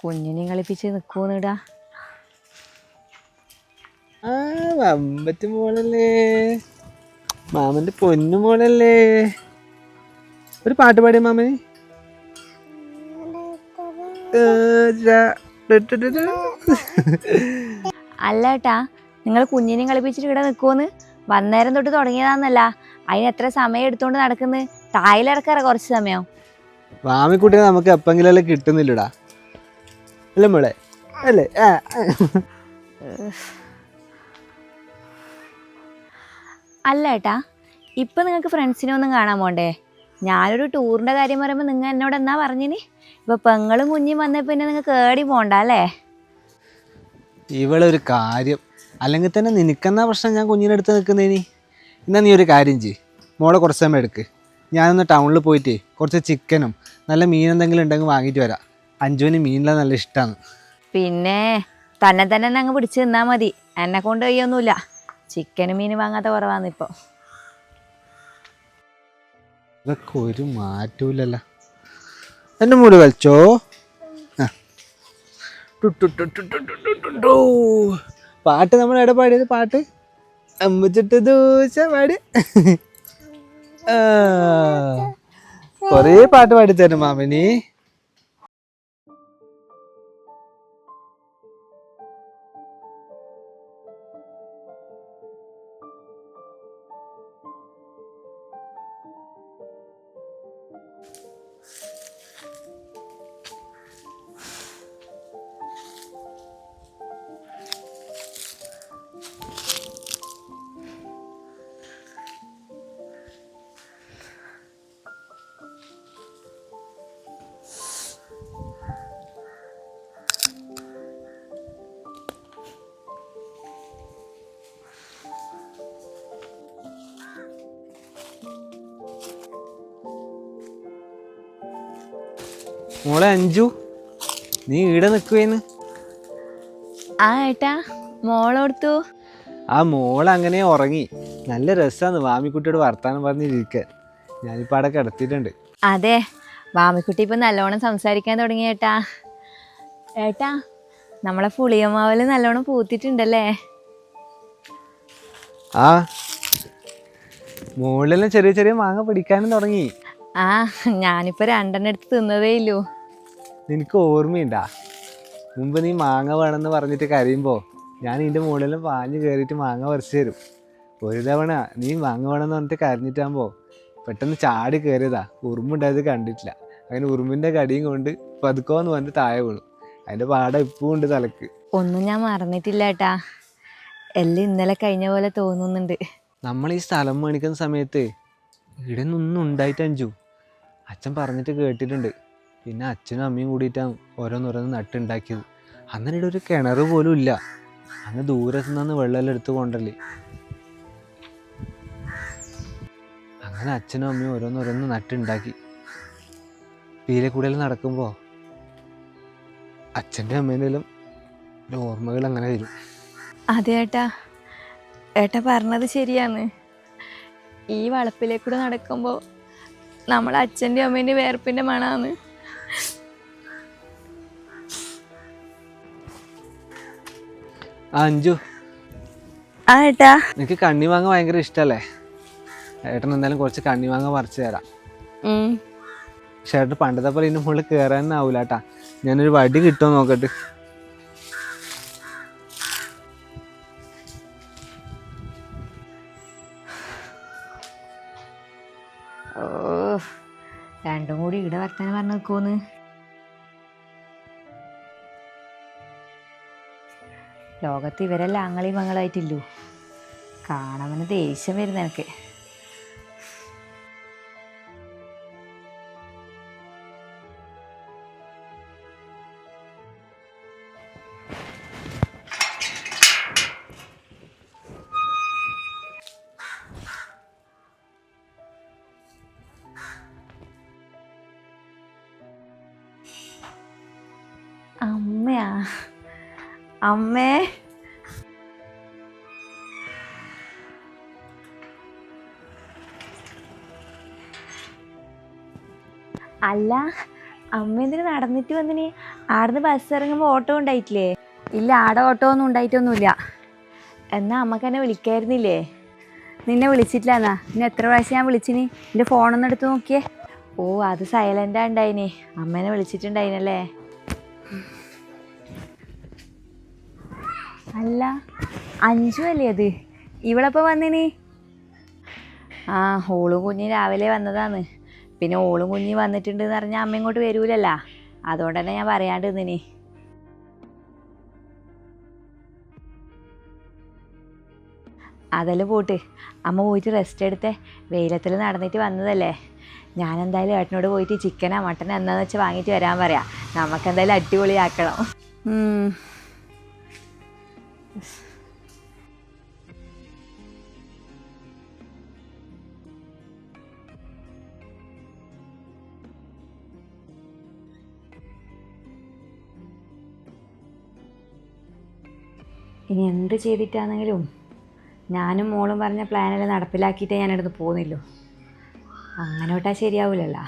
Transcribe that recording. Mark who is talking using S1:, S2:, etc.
S1: കുഞ്ഞിനെ കളിപ്പിച്ച് നിൽക്കുന്നിടാ
S2: ആ വമ്പറ്റ് മോളല്ലേ. മാമന്റെ പൊന്നു മോളല്ലേ. ഒരു പാട്ട് പാടിയ മാമന്.
S1: അല്ല ഏട്ടാ നിങ്ങൾ കുഞ്ഞിനെ കളിപ്പിച്ചിട്ട് ഇവിടെ നിൽക്കുമെന്ന് വന്നേരം തൊട്ട് തുടങ്ങിയതാന്നല്ല. അതിന് എത്ര സമയം എടുത്തോണ്ട് നടക്കുന്നത് തായിലിറക്കാറ കുറച്ച് സമയം.
S2: മാമിക്കുട്ടിനെ നമുക്ക് എപ്പെങ്കിലും കിട്ടുന്നില്ലടാ. അല്ലേ മോളെ? അല്ലേ.
S1: അല്ല ഏട്ടാ ഇപ്പം നിങ്ങൾക്ക് ഫ്രണ്ട്സിനെ ഒന്നും കാണാൻ പോണ്ടേ? ഞാനൊരു ടൂറിന്റെ കാര്യം പറയുമ്പോൾ നിങ്ങൾ എന്നോട് എന്നാ പറഞ്ഞിനി? ഇപ്പം പെങ്ങളും കുഞ്ഞും വന്നേ പിന്നെ നിങ്ങൾ കേടി പോണ്ട അല്ലേ?
S2: ഇവളൊരു കാര്യം. അല്ലെങ്കിൽ തന്നെ നിനക്കെന്നാ പ്രശ്നം ഞാൻ കുഞ്ഞിനടുത്ത് അടുത്ത് നിൽക്കുന്നതിനി എന്നാ നീ ഒരു കാര്യം ചെയ്യ്. മോളെ കുറച്ച് സമയം എടുക്ക്. ഞാനൊന്ന് ടൗണിൽ പോയിട്ട് കുറച്ച് ചിക്കനും നല്ല മീൻ എന്തെങ്കിലും ഉണ്ടെങ്കിൽ വാങ്ങിയിട്ട് വരാം. അഞ്ജുവിന് മീനിലാണ് നല്ല ഇഷ്ടമാണ്
S1: പിന്നെ തന്നെ തന്നെ അങ്ങ് പിടിച്ച് നിന്നാ മതി. എന്നെ കൊണ്ട് കഴിയൊന്നുമില്ല ചിക്കനും മീൻ വാങ്ങാത്ത കുറവാണ് ഇപ്പോൾ
S2: ഇതൊക്കെ ഒരു മാറ്റൂലല്ല എന്റെ മൂട് കളിച്ചോ? പാട്ട് നമ്മൾ എവിടെ പാടിയത്? പാട്ട്? അമ്പച്ചിട്ട് ദൂശ പാടി. കൊറേ പാട്ട് പാടിത്തരും മാമനി. മോളെ അഞ്ചു നീ ഇവിടെ നിൽക്കുവേന്ന്
S1: ആ ഏട്ടാ മോളോടുത്തു
S2: ആ മോൾ അങ്ങനെ ഉറങ്ങി. നല്ല രസമാണ് വാമിക്കുട്ടിയോട് വർത്താനം പറഞ്ഞിരിക്കാൻ ഞാനിപ്പോൾ അവിടെ കിടത്തിട്ടുണ്ട്
S1: അതെ വാമിക്കുട്ടി ഇപ്പം നല്ലോണം സംസാരിക്കാൻ തുടങ്ങി ഏട്ടാ. ഏട്ടാ നമ്മളെ പുളിയമാവൽ നല്ലോണം പൂത്തിട്ടുണ്ടല്ലേ?
S2: ആ മുകളിലെല്ലാം ചെറിയ ചെറിയ മാങ്ങ പിടിക്കാനും തുടങ്ങി.
S1: ആ ഞാനിപ്പോ രണ്ടെണ്ണം എടുത്ത് തിന്നതേ ഇല്ലൂ.
S2: നിനക്ക് ഓർമ്മയുണ്ടാ? മുമ്പ് നീ മാങ്ങ വേണമെന്ന് പറഞ്ഞിട്ട് കരയുമ്പോ ഞാൻ ഇതിന്റെ മുകളിലും പാഞ്ഞ് കയറിയിട്ട് മാങ്ങ പറിച്ചു തരും. ഒരു തവണ നീ മാങ്ങ വേണമെന്ന് പറഞ്ഞിട്ട് കരഞ്ഞിട്ടാകുമ്പോൾ പെട്ടെന്ന് ചാടി കയറിയതാ ഉറുമ്പുണ്ടായത് കണ്ടിട്ടില്ല. അങ്ങനെ ഉറുമ്പിന്റെ കടിയും കൊണ്ട് പതുക്കോന്ന് പറഞ്ഞിട്ട് താഴെ വീണു. അതിന്റെ പാടം ഇപ്പം ഉണ്ട് തലക്ക്.
S1: ഒന്നും ഞാൻ മറന്നിട്ടില്ല ഏട്ടാ. എല്ലാം ഇന്നലെ കഴിഞ്ഞ പോലെ തോന്നുന്നുണ്ട്.
S2: നമ്മൾ ഈ സ്ഥലം മേടിക്കുന്ന സമയത്ത് ഇവിടെ നിന്നൊന്നും ഉണ്ടായിട്ട് അഞ്ചു. അച്ഛൻ പറഞ്ഞിട്ട് കേട്ടിട്ടുണ്ട്. പിന്നെ അച്ഛനും അമ്മയും കൂടിയിട്ടാണ് ഓരോന്നോരോന്ന് നട്ടുണ്ടാക്കിയത്. അന്നേരം ഇവിടെ ഒരു കിണർ പോലും ഇല്ല. അങ്ങ് ദൂരത്തു നിന്ന് വെള്ളമെല്ലാം എടുത്ത് കൊണ്ടല്ലേ. അങ്ങനെ അച്ഛനും അമ്മയും ഓരോന്നോരോന്ന് നട്ടുണ്ടാക്കി. പീലെ കൂടെ നടക്കുമ്പോൾ അച്ഛന്റെ അമ്മേന്റെ ഓർമ്മകൾ അങ്ങനെ വരും.
S1: അതെ ഏട്ടാ. ഏട്ടാ പറഞ്ഞത് ശരിയാണ്. ഈ വളപ്പിലേക്കൂടെ നടക്കുമ്പോൾ നമ്മളെ അച്ഛന്റെ അമ്മേന്റെ വേർപ്പിന്റെ മണാന്ന്.
S2: ആ അഞ്ചു
S1: ആ ഏട്ടാ.
S2: നിനക്ക് കണ്ണിമാങ്ങ ഭയങ്കര ഇഷ്ടല്ലേ? ഏട്ടൻ എന്തായാലും കുറച്ച് കണ്ണിമാങ്ങ പറിച്ചു തരാം. പക്ഷെ ഏട്ടൻ പണ്ടത്തെ പോലെ ഇതിന്റെ മുകളിൽ കയറാൻ ആവൂല കേട്ടാ ഞാനൊരു വടി കിട്ടുമോ നോക്കട്ടെ.
S1: ഓ രണ്ടും കൂടി ഇവിടെ വർത്താനം പറഞ്ഞു നിൽക്കുമെന്ന് ലോകത്ത് ഇവരെല്ലാം ആങ്ങളി മങ്ങളായിട്ടില്ലു കാണാമെന്ന് ദേഷ്യം വരുന്ന എനിക്ക്. അമ്മയാ. അമ്മേ. അല്ല അമ്മ എന്തിനു നടന്നിട്ട് വന്നിന്? ആടുന്ന് ബസ് ഇറങ്ങുമ്പോൾ ഓട്ടോ ഉണ്ടായിട്ടില്ലേ? ഇല്ല ആടെ ഓട്ടോ ഒന്നും ഉണ്ടായിട്ടൊന്നുമില്ല. എന്നാ അമ്മയ്ക്ക് എന്നെ വിളിക്കായിരുന്നില്ലേ? നിന്നെ വിളിച്ചിട്ടില്ല എന്നാ? നിന്നെ എത്ര പ്രാവശ്യം ഞാൻ വിളിച്ചിനി? എന്റെ ഫോണൊന്നെടുത്ത് നോക്കിയേ. ഓ അത് സൈലന്റാ ഉണ്ടായിനി. അമ്മേനെ വിളിച്ചിട്ടുണ്ടായിനല്ലേ? അല്ല അഞ്ചു അല്ലേ അത്? ഇവളപ്പോൾ വന്നിനി? ആ ഓളും കുഞ്ഞി രാവിലെ വന്നതാണ്. പിന്നെ ഓളും കുഞ്ഞി വന്നിട്ടുണ്ട് എന്ന് പറഞ്ഞാൽ അമ്മ ഇങ്ങോട്ട് വരൂലല്ല. അതുകൊണ്ട് തന്നെ ഞാൻ പറയാണ്ട് നിന്നിനി അതെല്ലാം പോട്ട്. അമ്മ പോയിട്ട് റെസ്റ്റ് എടുത്തേ. വെയിലത്തിൽ നടന്നിട്ട് വന്നതല്ലേ. ഞാൻ എന്തായാലും ഏട്ടനോട് പോയിട്ട് ചിക്കനാ മട്ടനാ എന്താണെന്ന് വെച്ചാൽ വാങ്ങിയിട്ട് വരാൻ പറയാം. നമുക്കെന്തായാലും അടിപൊളിയാക്കണം. ഇനി എന്ത് ചെയ്തിട്ടാണെങ്കിലും ഞാനും മോളും പറഞ്ഞ പ്ലാനെല്ലാം നടപ്പിലാക്കിയിട്ടേ ഞാനിടുന്ന് പോകുന്നില്ലോ. അങ്ങനെ വിട്ടാൽ ശരിയാവില്ലല്ലോ